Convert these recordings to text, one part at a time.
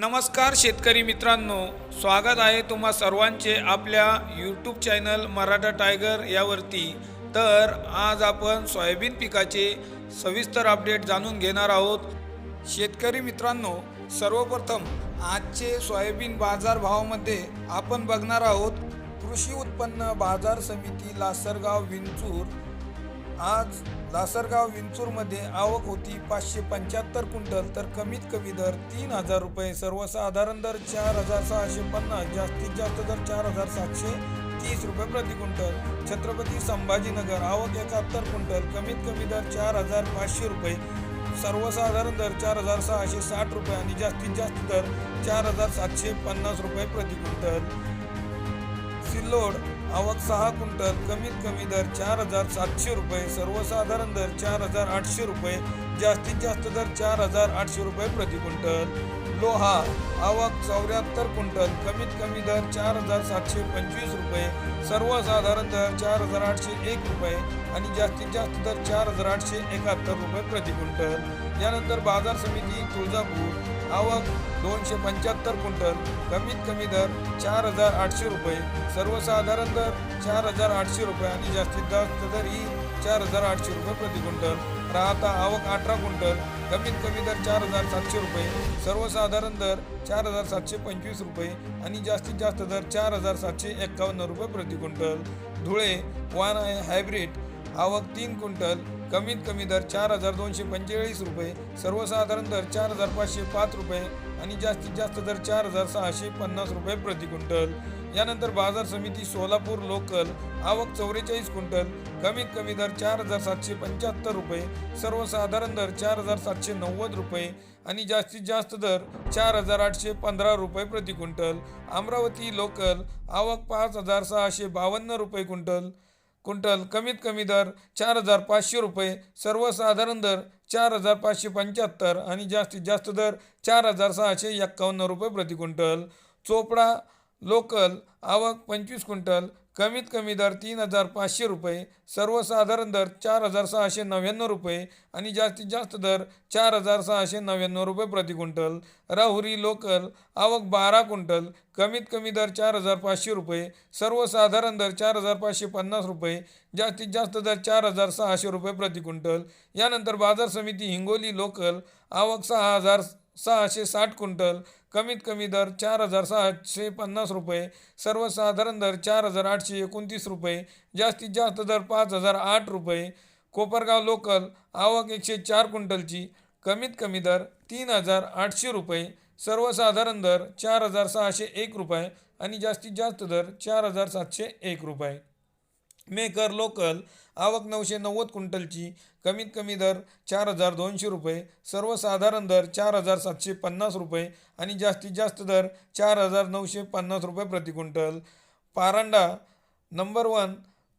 नमस्कार शेतकरी मित्रांनो स्वागत आहे तुम्हा सर्वांचे आपल्या यूट्यूब चॅनल मराठा टायगर यावरती. तर आज आपण सोयाबीन पिकाचे सविस्तर अपडेट जाणून घेणार आहोत. शेतकरी मित्रांनो सर्वप्रथम आजचे सोयाबीन बाजार भावामध्ये आपण बघणार आहोत कृषी उत्पन्न बाजार समिती लासरगाव विंचूर आज लासरगाव विंचूरमध्ये आवक होती पाचशे पंच्याहत्तर क्विंटल तर कमीत कमी दर तीन हजार रुपये. सर्वसाधारण दर चार हजार सहाशे पन्नास जास्तीत जास्त दर चार हजार सातशे तीस रुपये प्रति क्विंटल. छत्रपती संभाजीनगर आवक एकाहत्तर क्विंटल कमीत कमी दर चार हजार पाचशे रुपये. सर्वसाधारण दर चार हजार सहाशे साठ रुपये आणि जास्तीत जास्त दर चार हजार सातशे पन्नास रुपये प्रति क्विंटल. सिल्लोड आवक सहा क्विंटल कमीत कमी दर चार हजार सातशे रुपये सर्वसाधारण दर चार हजार आठशे रुपये जास्तीत जास्त दर चार हजार आठशे रुपये प्रति क्विंटल. लोहा आवक चौऱ्याहत्तर क्विंटल कमीत कमी दर चार हजार सातशे पंचवीस रुपये सर्वसाधारण दर चार हजार आठशे एक रुपये आणि जास्तीत जास्त दर चार हजार आठशे एकाहत्तर रुपये प्रति क्विंटल. यानंतर बाजार समिती तुळजापूर आवक दोनशे पंच्याहत्तर क्विंटल कमीत कमी दर चार हजार आठशे रुपये. सर्वसाधारण दर चार हजार आठशे रुपये आणि जास्तीत जास्त दर ही चार हजार आठशे रुपये प्रति क्विंटल. राहता आवक अठरा क्विंटल कमीत कमी दर चार हजार सातशे रुपये. सर्वसाधारण दर चार हजार सातशे पंचवीस रुपये आणि जास्तीत जास्त दर चार हजार सातशे एक्कावन्न रुपये प्रति क्विंटल. धुळे वान आहे हायब्रिड आवक तीन क्विंटल कमीत कमी दर चार हजार दोनशे पंचेचाळीस रुपये सर्वसाधारण दर चार हजार पाचशे पाच रुपये आणि जास्तीत जास्त दर चार हजार सहाशे पन्नास रुपये प्रति क्विंटल. यानंतर बाजार समिती सोलापूर लोकल आवक चौवेचाळीस क्विंटल कमीत कमी दर चार हजार सातशे पंच्याहत्तर रुपये सर्वसाधारण दर चार हजार सातशे नव्वद रुपये आणि जास्तीत जास्त दर चार हजार आठशे पंधरा रुपये प्रति क्विंटल. अमरावती लोकल आवक पाच हजार सहाशे बावन्न रुपये क्विंटल. क्विंटल कमीत कमी दर चार हजार पाचशे रुपये सर्वसाधारण दर चार हजार पाचशे पंच्याहत्तर आणि जास्तीत जास्त दर चार हजार सहाशे एक्कावन्न रुपये प्रति क्विंटल. चोपडा लोकल आवक पंचवीस क्विंटल कमीत कमी दर तीन हजार पाचशे रुपये सर्वसाधारण दर चार हजार सहाशे नव्याण्णव रुपये आणि जास्तीत जास्त दर चार हजार सहाशे नव्याण्णव रुपये प्रति क्विंटल. राहुरी लोकल आवक बारा क्विंटल कमीत कमी दर चार हजार पाचशे रुपये सर्वसाधारण दर चार हजार पाचशे पन्नास रुपये जास्तीत जास्त दर चार हजार सहाशे रुपये प्रति क्विंटल. यानंतर बाजार समिती हिंगोली लोकल आवक सहा हजार सहाशे साठ क्विंटल कमीत कमी दर चार हजार सहाशे पन्नास रुपये सर्वसाधारण दर चार हजार आठशे एकोणतीस रुपये जास्तीत जास्त दर पाच हजार आठ रुपये. कोपरगाव लोकल आवक एकशे चार क्विंटलची कमीत कमी दर तीन हजार आठशे रुपये सर्वसाधारण दर चार हजार सहाशे एक रुपये आणि जास्तीत जास्त दर चार हजार सातशे एक रुपये. मेकर लोकल आवक नऊशे नव्वद क्विंटलची. कमीत कमी दर चार हजार दोनशे रुपये. सर्वसाधारण दर चार हजार सातशे पन्नास रुपये आणि जास्तीत जास्त दर चार हजार नऊशे पन्नास रुपये प्रति क्विंटल. पारांडा नंबर वन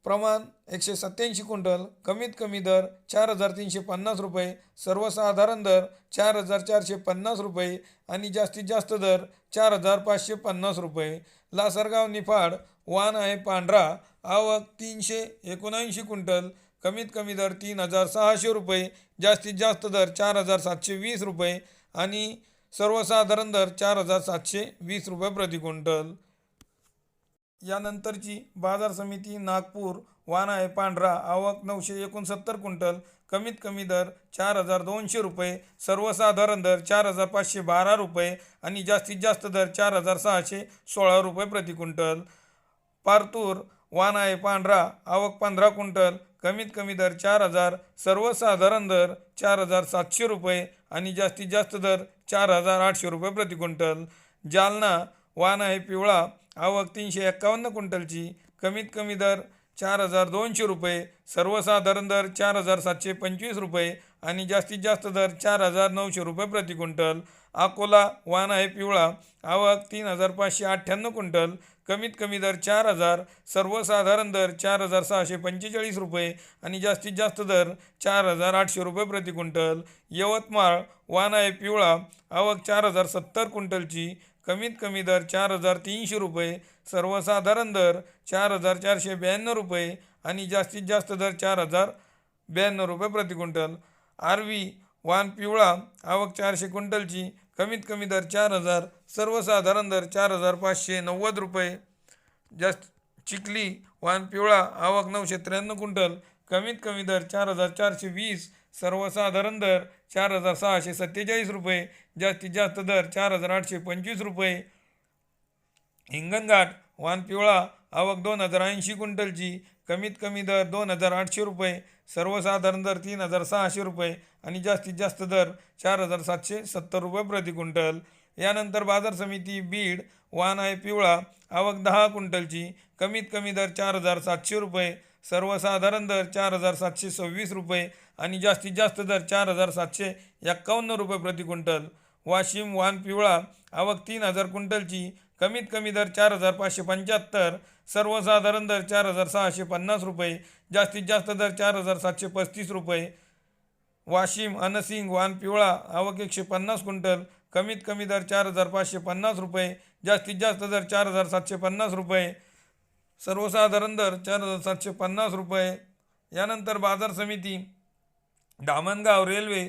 प्रमाण एकशे सत्त्याऐंशी क्विंटल. कमीत कमी दर चार हजार तीनशे पन्नास रुपये. सर्वसाधारण दर चार हजार चारशे पन्नास रुपये आणि जास्तीत जास्त दर चार हजार पाचशे पन्नास रुपये. लासरगाव निफाड वान आहे पांढरा. आवक तीनशे एकोणऐंशी क्विंटल कमीत कमी दर तीन हजार सहाशे रुपये जास्तीत जास्त दर चार हजार सातशे वीस रुपये आणि सर्वसाधारण दर चार हजार सातशे वीस रुपये प्रति क्विंटल. यानंतरची बाजार समिती नागपूर वाना आहे पांढरा आवक नऊशे एकोणसत्तर क्विंटल कमीत कमी दर चार हजार दोनशे रुपये सर्वसाधारण दर चार हजार पाचशे बारा रुपये आणि जास्तीत जास्त दर चार हजार सहाशे सोळा रुपये प्रति क्विंटल. पारतूर वान आहे पांढरा आवक पंधरा क्विंटल कमीत कमी दर चार हजार सर्वसाधारण दर चार हजार सातशे रुपये आणि जास्तीत जास्त दर चार हजार आठशे रुपये प्रति क्विंटल. जालना वान आहे पिवळा आवक तीनशे एक्कावन्न क्विंटलची कमीत कमी दर चार हजार दोनशे रुपये सर्वसाधारण दर चार हजार सातशे पंचवीस रुपये आणि जास्तीत जास्त दर चार हजार नऊशे रुपये प्रति क्विंटल. अकोला वान आहे पिवळा आवक तीन हजार पाचशे अठ्ठ्याण्णव क्विंटल. कमीत कमी दर चार हजार सर्वसाधारण दर चार हजार सहाशे पंचेचाळीस रुपये आणि जास्तीत जास्त दर चार हजार आठशे रुपये प्रति क्विंटल. यवतमाळ वान आहे पिवळा आवक चार हजार सत्तर क्विंटलची. कमीत कमी दर चार हजार तीनशे रुपये सर्वसाधारण दर चार हजार चारशे ब्याण्णव रुपये आणि जास्तीत जास्त दर चार हजार ब्याण्णव रुपये प्रति क्विंटल. आरवी वान पिवळा आवक चारशे क्विंटलची कमीत कमी दर चार हजार सर्वसाधारण दर चार हजार पाचशे नव्वद रुपये. जास्त चिखली वान पिवळा आवक नऊशे त्र्याण्णव क्विंटल कमीत कमी दर चार हजार चारशे वीस सर्वसाधारण दर चार हजार सहाशे सत्तेचाळीस रुपये जास्तीत जास्त दर चार हजार आठशे पंचवीस रुपये. हिंगणघाट वानपिवळा आवक दोन हजार ऐंशी क्विंटलची कमीत कमी दर दोन हजार आठशे रुपये सर्वसाधारण दर तीन हजार सहाशे रुपये आणि जास्तीत जास्त दर चार हजार सातशे सत्तर रुपये प्रति क्विंटल. यानंतर बाजार समिती बीड वान आहे पिवळा आवक दहा क्विंटलची कमीत कमी दर चार हजार सातशे रुपये सर्वसाधारण दर चार हजार सातशे सव्वीस रुपये आणि जास्तीत जास्त दर चार हजार सातशे एक्कावन्न रुपये प्रति क्विंटल. वाशिम वाण पिवळा आवक तीन हजार क्विंटलची कमीत कमी दर चार हजार पाचशे पंच्याहत्तर सर्वसाधारण दर चार हजार सहाशे पन्नास रुपये जास्तीत जास्त दर चार हजार सातशे पस्तीस रुपये. वाशिम अनसिंग वाण पिवळा आवक एकशे पन्नास क्विंटल कमीत कमी दर चार हजार पाचशे पन्नास रुपये जास्तीत जास्त दर चार हजार सातशे पन्नास रुपये. सर्वसाधारण दर चार हजार सातशे पन्नास रुपये. यानंतर बाजार समिती. दामणगाव रेल्वे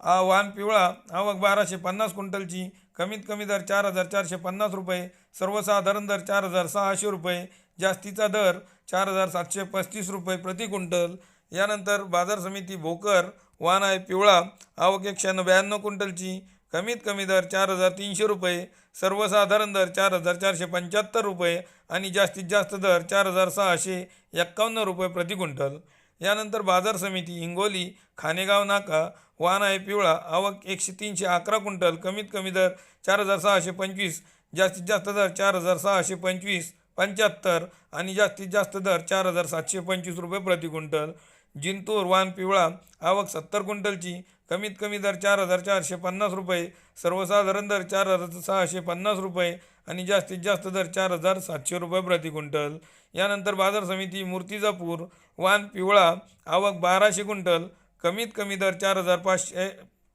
आ वाण पिवळा आवक बाराशे पन्नास क्विंटलची कमीत कमी दर चार हजार चारशे पन्नास रुपये सर्वसाधारण दर चार हजार सहाशे रुपये जास्तीचा दर चार हजार सातशे पस्तीस रुपये प्रति क्विंटल. यानंतर बाजार समिती भोकर वाण आहे पिवळा आवक एकशे ब्याण्णव क्विंटलची कमीत कमी दर चार हजार तीनशे रुपये सर्वसाधारण दर चार हजार चारशे पंच्याहत्तर रुपये आणि जास्तीत जास्त दर चार हजार सहाशे एक्कावन्न रुपये प्रति क्विंटल. यानंतर बाजार समिती हिंगोली खानेगाव नाका वाहन आहे पिवळा आवक एकशे तीनशे अकरा क्विंटल कमीत कमी दर चार हजार सहाशे पंचवीस जास्तीत जास्त दर चार हजार सहाशे पंचवीस पंच्याहत्तर आणि जास्तीत जास्त दर चार हजार सातशे पंचवीस रुपये प्रति क्विंटल. जिंतूर वाहन पिवळा आवक सत्तर क्विंटलची कमीत कमी दर चार हजार चारशे पन्नास रुपये सर्वसाधारण दर चार हजार सहाशे पन्नास रुपये आणि जास्तीत जास्त दर चार हजार सातशे रुपये प्रति क्विंटल. यानंतर बाजार समिती मूर्तिजापूर वाण पिवळा आवक बाराशे क्विंटल कमीत कमी दर चार हजार पाचशे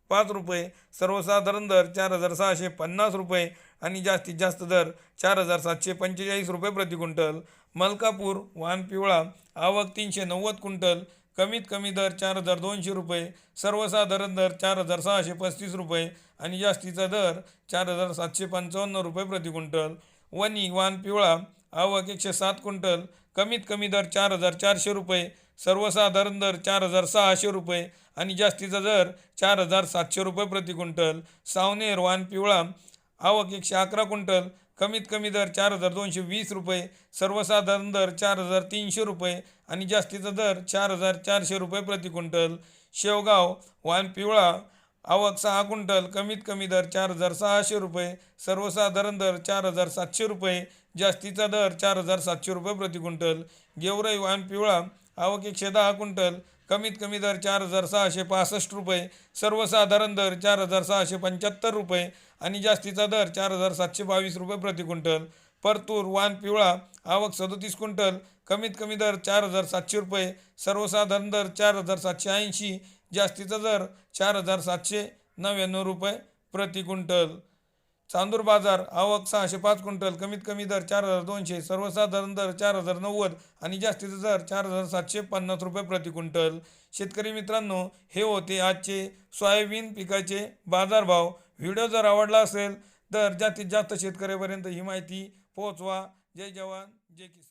पाच रुपये सर्वसाधारण दर चार हजार सहाशे पन्नास रुपये आणि जास्तीत जास्त दर चार हजार सातशे पंचेचाळीस रुपये प्रति क्विंटल. मलकापूर वाण पिवळा आवक तीनशे नव्वद क्विंटल कमीत कमी दर चार हजार दोनशे रुपये सर्वसाधारण दर चार हजार सहाशे पस्तीस रुपये आणि जास्तीचा दर चार हजार सातशे पंचावन्न रुपये प्रति क्विंटल. वनी वाण पिवळा आवक एकशे सात क्विंटल कमीत कमी दर चार हजार चारशे रुपये सर्वसाधारण दर चार हजार सहाशे रुपये आणि जास्तीचा दर चार हजार सातशे रुपये प्रति क्विंटल. सावनेर वान पिवळा आवक एकशे अकरा क्विंटल कमीत कमी दर चार हजार दोनशे वीस रुपये सर्वसाधारण दर चार हजार तीनशे रुपये आणि जास्तीचा दर चार हजार चारशे रुपये प्रति क्विंटल. शेवगाव वान पिवळा आवक सहा क्विंटल कमीत कमी दर चार हजार सहाशे रुपये सर्वसाधारण दर चार हजार सातशे रुपये जास्तीचा दर चार हजार सातशे रुपये प्रति क्विंटल गेवराई वाम पिवळा आवक एकशे दहा क्विंटल कमीत कमी दर चार हजार सहाशे पासष्ट रुपये सर्वसाधारण दर चार हजार सहाशे पंच्याहत्तर रुपये आणि जास्तीचा दर चार हजार सातशे बावीस रुपये प्रति क्विंटल परतूर वान पिवळा आवक सदोतीस क्विंटल कमीत कमी दर चार हजार सातशे रुपये सर्वसाधारण दर चार हजार सातशे ऐंशी जास्तीचा दर चार हजार सातशे नव्याण्णव रुपये प्रति क्विंटल. चांदूर बाजार आवक सहाशे पाच क्विंटल कमीत कमी दर चार हजार दोनशे सर्वसाधारण दर चार हजार नव्वद आणि जास्तीचा दर चार हजार सातशे पन्नास रुपये प्रति क्विंटल. शेतकरी मित्रांनो हे होते आजचे सोयाबीन पिकाचे बाजारभाव. व्हिडिओ जर आवडला असेल तर जास्तीत जास्त शेतकऱ्यापर्यंत ही माहिती पोहोचवा. जय जवान जय किसान.